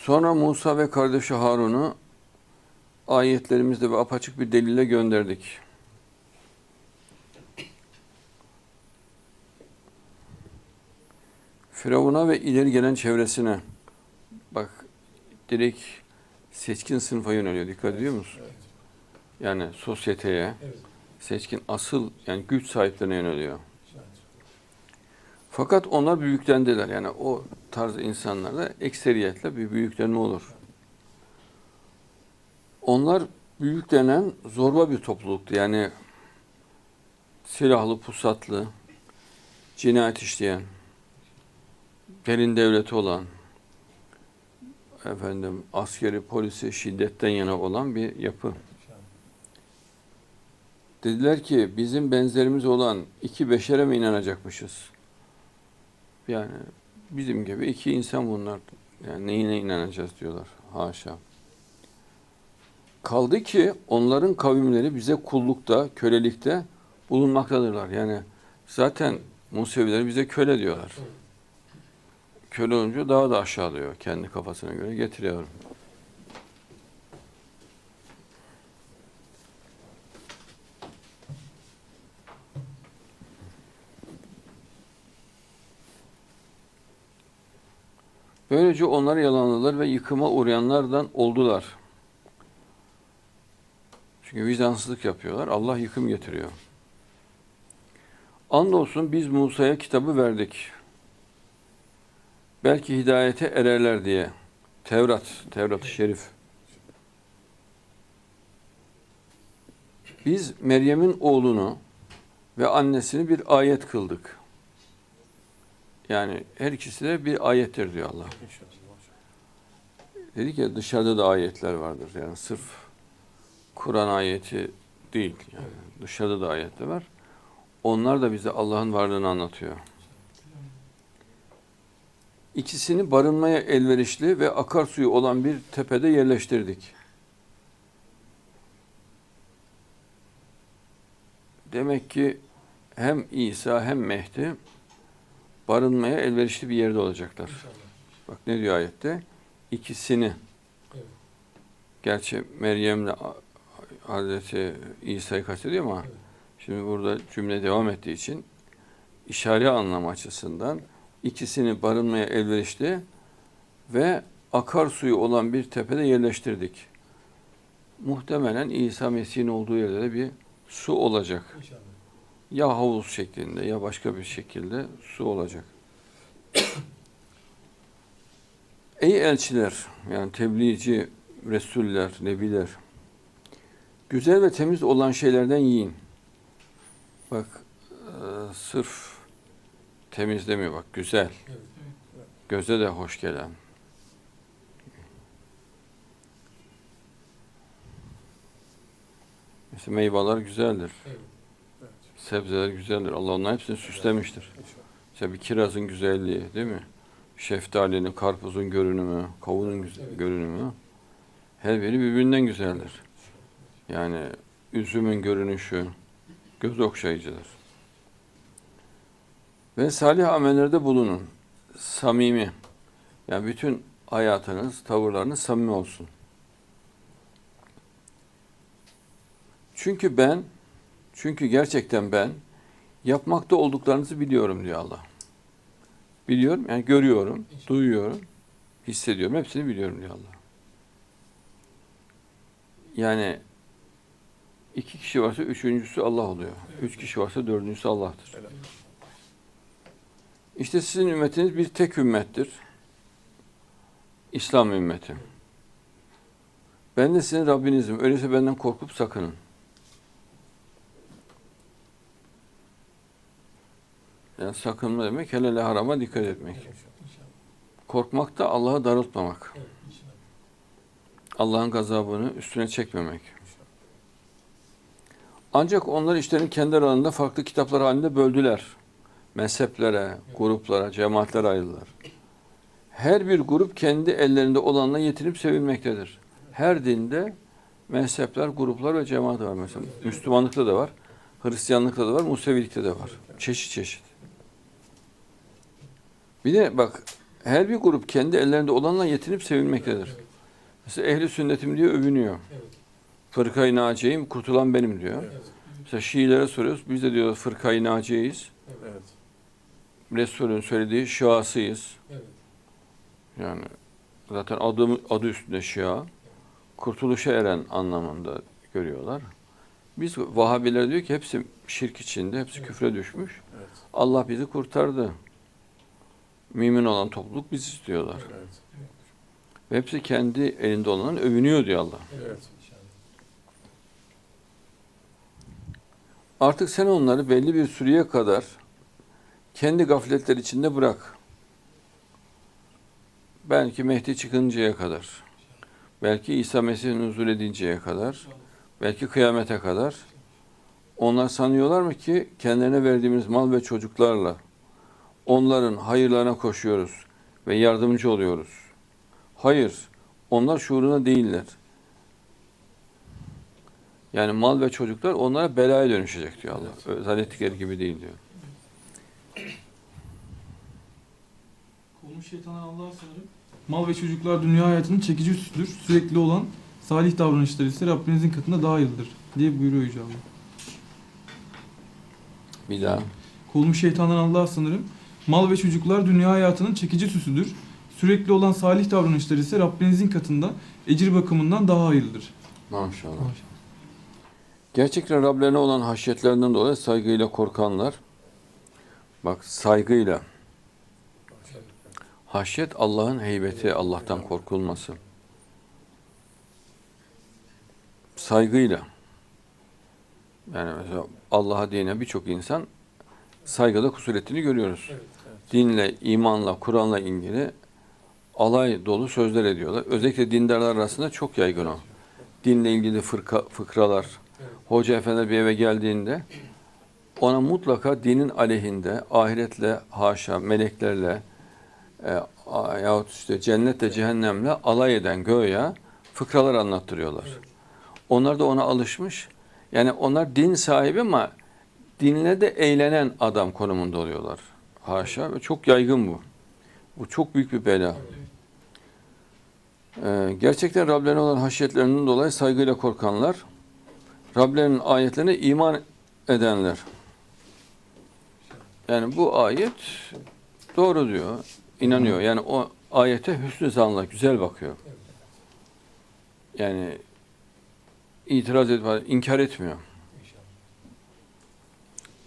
Sonra Musa ve kardeşi Harun'u ayetlerimizde ve apaçık bir delille gönderdik. Firavun'a ve ileri gelen çevresine bak direkt seçkin sınıfa yöneliyor. Dikkat ediyor musun? Evet. Yani sosyeteye, Evet. seçkin asıl yani güç sahiplerine yöneliyor. Evet. Fakat onlar büyüklendiler. Yani o tarz insanlarda ekseriyetle bir büyüklenme olur. Onlar büyüklenen zorba bir topluluktu. Yani silahlı, pusatlı, cinayet işleyen, gelin devleti olan, efendim askeri, polisi şiddetten yana olan bir yapı. Dediler ki bizim benzerimiz olan iki beşere mi inanacakmışız? Yani bizim gibi iki insan bunlar. Yani neyine inanacağız diyorlar. Haşa. Kaldı ki onların kavimleri bize kullukta, kölelikte bulunmaktadırlar. Yani zaten Museviler bize köle diyorlar. Köle olunca daha da aşağılıyor. Kendi kafasına göre getiriyor. Böylece onlar yalanlılar ve yıkıma uğrayanlardan oldular. Çünkü vicdansızlık yapıyorlar. Allah yıkım getiriyor. Andolsun biz Musa'ya kitabı verdik. Belki hidayete ererler diye. Tevrat, Tevrat-ı Şerif. Biz Meryem'in oğlunu ve annesini bir ayet kıldık. Yani her ikisi de bir ayettir diyor Allah. Dedik ya dışarıda da ayetler vardır. Yani sırf Kur'an ayeti değil. Yani dışarıda da ayetler var. Onlar da bize Allah'ın varlığını anlatıyor. İkisini barınmaya elverişli ve akarsuyu olan bir tepede yerleştirdik. Demek ki hem İsa hem Mehdi barınmaya elverişli bir yerde olacaklar. İnşallah. Bak ne diyor ayette? İkisini. Evet. Gerçi Meryem'le Hazreti İsa'yı kastediyor ama Evet. şimdi burada cümle devam ettiği için işare anlamı açısından ikisini barınmaya elverişli ve akarsuyu olan bir tepede yerleştirdik. Muhtemelen İsa Mesih'in olduğu yerde de bir su olacak. İnşallah. Ya havuz şeklinde ya başka bir şekilde su olacak. Ey elçiler, yani tebliğci, resuller, nebiler, güzel ve temiz olan şeylerden yiyin. Bak, e, sırf temiz demiyor bak, güzel. Göze de hoş gelen. Mesela meyveler güzeldir. Evet. Sebzeler güzeldir. Allah onların hepsini süslemiştir. Mesela bir kirazın güzelliği değil mi? Şeftalinin, karpuzun görünümü, kavunun güzel- görünümü. Her biri birbirinden güzeldir. Yani üzümün görünüşü göz okşayıcıdır. Ve salih amellerde bulunun. Samimi. Yani bütün hayatınız, tavırlarınız samimi olsun. Çünkü ben, çünkü gerçekten ben yapmakta olduklarınızı biliyorum diyor Allah. Biliyorum, yani görüyorum, duyuyorum, hissediyorum, hepsini biliyorum diyor Allah. Yani iki kişi varsa üçüncüsü Allah oluyor. Üç kişi varsa dördüncüsü Allah'tır. İşte sizin ümmetiniz bir tek ümmettir. İslam ümmeti. Ben de sizin Rabbinizim. Öyleyse benden korkup sakının. Yani sakınma demek helale harama dikkat etmek. Evet. Korkmak da Allah'a darıltmamak. Evet. Allah'ın gazabını üstüne çekmemek. Ancak onlar işlerini kendi aralarında farklı kitaplar halinde böldüler. Mezheplere, gruplara, cemaatlere ayrıldılar. Her bir grup kendi ellerinde olanla yetinip sevilmektedir. Her dinde mezhepler, gruplar ve cemaat var mesela. Müslümanlıkta da var, Hristiyanlıkta da var, Musevilikte de var. Çeşit çeşit. Bir de bak her bir grup kendi ellerinde olanla yetinip sevilmektedir. Evet. Mesela ehli sünnetim diye övünüyor. Evet. Fırkayı naciyim, kurtulan benim diyor. Evet. Mesela Şiilere soruyoruz. Biz de diyoruz fırkayı naciyeyiz. Evet. Resulün söylediği şiasıyız. Evet. Yani zaten adı, adı üstünde şia. Kurtuluşa eren anlamında görüyorlar. Biz Vahabiler diyor ki hepsi şirk içinde, hepsi Evet. küfre düşmüş. Evet. Allah bizi kurtardı. Mümin olan topluluk biz istiyorlar. Evet. Ve hepsi kendi elinde olanın övünüyor diyor Allah. Evet. Artık sen onları belli bir süreye kadar kendi gafletler içinde bırak. Belki Mehdi çıkıncaya kadar. Belki İsa Mesih nuzul edinceye kadar. Belki kıyamete kadar. Onlar sanıyorlar mı ki kendilerine verdiğimiz mal ve çocuklarla onların hayırlarına koşuyoruz ve yardımcı oluyoruz. Hayır, onlar şuuruna değiller. Yani mal ve çocuklar onlara belaya dönüşecek diyor Allah. Zannettikleri gibi değil diyor. Olmuş şeytandan Allah'a sığınırım. Mal ve çocuklar dünya hayatının çekici üstüdür. Sürekli olan salih davranışlar ise Rabbinizin katında daha hayırlıdır diye buyuruyor Yüce Allah. Bir daha. Kolmuş şeytandan Allah'a sığınırım. Mal ve çocuklar dünya hayatının çekici süsüdür. Sürekli olan salih davranışlar ise Rabbinizin katında ecir bakımından daha hayırlıdır. Maşallah. Gerçekten Rablerine olan haşyetlerinden dolayı saygıyla korkanlar, bak saygıyla, haşyet Allah'ın heybeti, Allah'tan korkulması. Saygıyla. Yani mesela Allah'a dine birçok insan saygıda kusur ettiğini görüyoruz. Evet. Dinle, imanla, Kur'an'la ilgili alay dolu sözler ediyorlar. Özellikle dindarlar arasında çok yaygın o. Dinle ilgili fırka, fıkralar. Hoca efendi bir eve geldiğinde ona mutlaka dinin aleyhinde, ahiretle, haşa, meleklerle e, yahut işte cennetle, cehennemle alay eden göğe fıkralar anlattırıyorlar. Onlar da ona alışmış. Yani onlar din sahibi ama dinle de eğlenen adam konumunda oluyorlar. Haşa ve çok yaygın bu. Bu çok büyük bir bela. Ee, gerçekten Rablerine olan haşyetlerinden dolayı saygıyla korkanlar, Rablerinin ayetlerine iman edenler. Yani bu ayet doğru diyor, inanıyor. Yani o ayete hüsnü zanla, güzel bakıyor. Yani itiraz etmiyor, inkar etmiyor.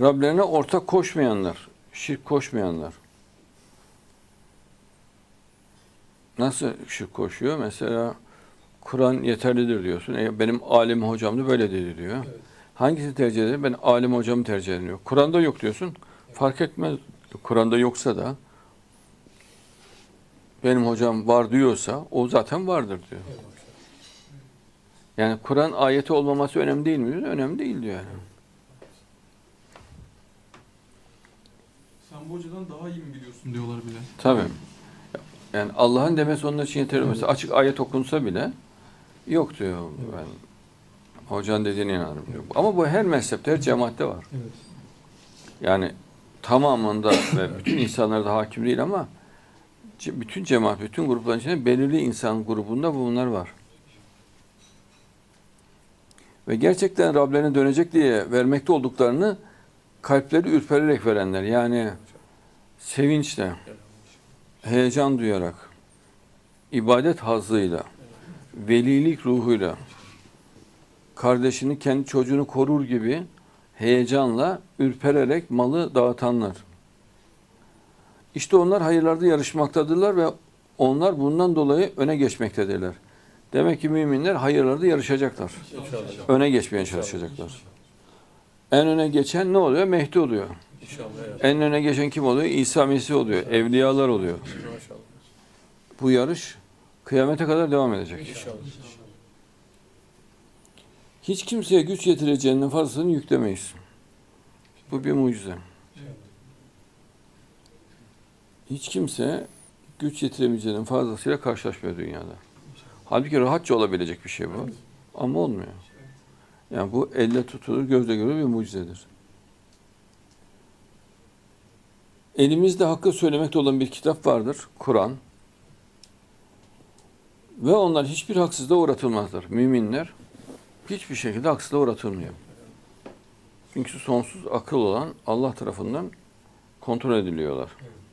Rablerine ortak koşmayanlar, şirk koşmayanlar. Nasıl şirk koşuyor? Mesela Kur'an yeterlidir diyorsun. E, benim alim hocam da böyle dedi diyor. Evet. Hangisini tercih ederim? Ben alim hocamı tercih ederim diyor. Kur'an'da yok diyorsun. Fark etmez. Kur'an'da yoksa da benim hocam var diyorsa o zaten vardır diyor. Evet. Yani Kur'an ayeti olmaması önemli değil mi? Önemli değil diyor yani. Bu hocadan daha iyi mi biliyorsun diyorlar bile. Tabii. Yani Allah'ın demesi onun için yeterli. Mesela açık ayet okunsa bile yok diyor. Ben hocanın dediğine inanırım diyor. Ama bu her mezhepte, her cemaatte var. Evet. Yani tamamında ve bütün insanlarda hakim değil ama bütün cemaat, bütün grupların içinde belirli insan grubunda bunlar var. Ve gerçekten Rablerine dönecek diye vermekte olduklarını kalpleri ürpererek verenler. Yani sevinçle, heyecan duyarak, ibadet hazzıyla, velilik ruhuyla, kardeşini, kendi çocuğunu korur gibi heyecanla, ürpererek malı dağıtanlar. İşte onlar hayırlarda yarışmaktadırlar ve onlar bundan dolayı öne geçmektedirler. Demek ki müminler hayırlarda yarışacaklar. İnşallah. Öne geçmeye çalışacaklar. En öne geçen ne oluyor? Mehdi oluyor. İnşallah. Evet. En öne geçen kim oluyor? İsa Mesih oluyor. Evliyalar oluyor. Maşallah. Bu yarış kıyamete kadar devam edecek. İnşallah. Hiç kimseye güç yetireceğinin fazlasını yüklemeyiz. Bu bir mucize. Hiç kimse güç yetiremeyeceğinin fazlasıyla karşılaşmıyor dünyada. Halbuki rahatça olabilecek bir şey bu. Ama olmuyor. Yani bu elle tutulur, gözle görülür bir mucizedir. Elimizde hakkı söylemekte olan bir kitap vardır. Kur'an. Ve onlar hiçbir haksızlığa uğratılmazlar. Müminler hiçbir şekilde haksızlığa uğratılmıyor. Çünkü sonsuz akıl olan Allah tarafından kontrol ediliyorlar. Evet.